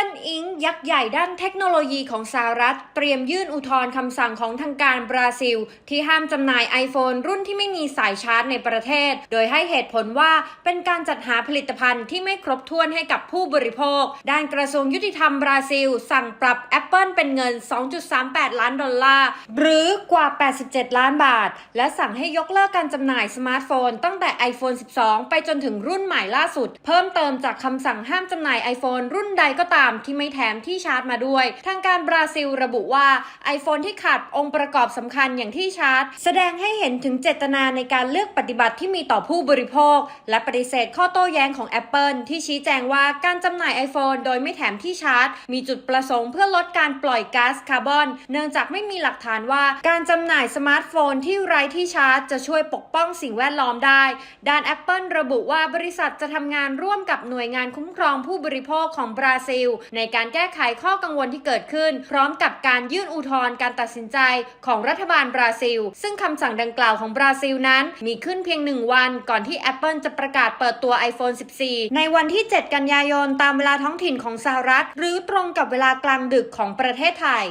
Apple Inc. ยักษ์ใหญ่ด้านเทคโนโลยีของสหรัฐ เตรียมยื่นอุทธรณ์คำสั่งของทางการบราซิล ที่ห้ามจำหน่าย iPhone รุ่นที่ไม่มีสายชาร์จในประเทศ โดยให้เหตุผลว่าเป็นการจัดหาผลิตภัณฑ์ที่ไม่ครบถ้วนให้กับผู้บริโภค ด้านกระทรวงยุติธรรมบราซิล สั่งปรับ Apple เป็นเงิน 2.38 ล้านดอลลาร์ หรือกว่า 87 ล้านบาท และสั่งให้ยกเลิกการจำหน่ายสมาร์ทโฟน ตั้งแต่ iPhone 12 ไปจนถึงรุ่นใหม่ล่าสุด เพิ่มเติมจากคำสั่งห้ามจำหน่าย iPhone รุ่นใดก็ตามที่ไม่แถมที่ชาร์จมาด้วย ทางการบราซิลระบุว่า iPhone ที่ขาดองค์ประกอบสำคัญอย่างที่ชาร์จ แสดงให้เห็นถึงเจตนาในการเลือกปฏิบัติที่มีต่อผู้บริโภค และปฏิเสธข้อโต้แย้งของ Apple ที่ชี้แจงว่าการจำหน่าย iPhone โดยไม่แถมที่ชาร์จ มีจุดประสงค์เพื่อลดการปล่อยก๊าซคาร์บอน เนื่องจากไม่มีหลักฐานว่าการจำหน่ายสมาร์ทโฟนที่ไร้ที่ชาร์จ จะช่วยปกป้องสิ่งแวดล้อมได้ ด้าน Apple ระบุว่าบริษัทจะทำงานร่วมกับหน่วยงานคุ้มครองผู้บริโภคของบราซิลในการแก้ไขข้อกังวลที่เกิดขึ้น พร้อมกับการยื่นอุทธรณ์การตัดสินใจของรัฐบาลบราซิล ซึ่งคำสั่งดังกล่าวของบราซิลนั้น มีขึ้นเพียงหนึ่งวัน ก่อนที่ Apple จะประกาศเปิดตัว iPhone 14 ในวันที่ 7 กันยายนตามเวลาท้องถิ่นของสหรัฐ หรือตรงกับเวลากลางดึกของประเทศไทย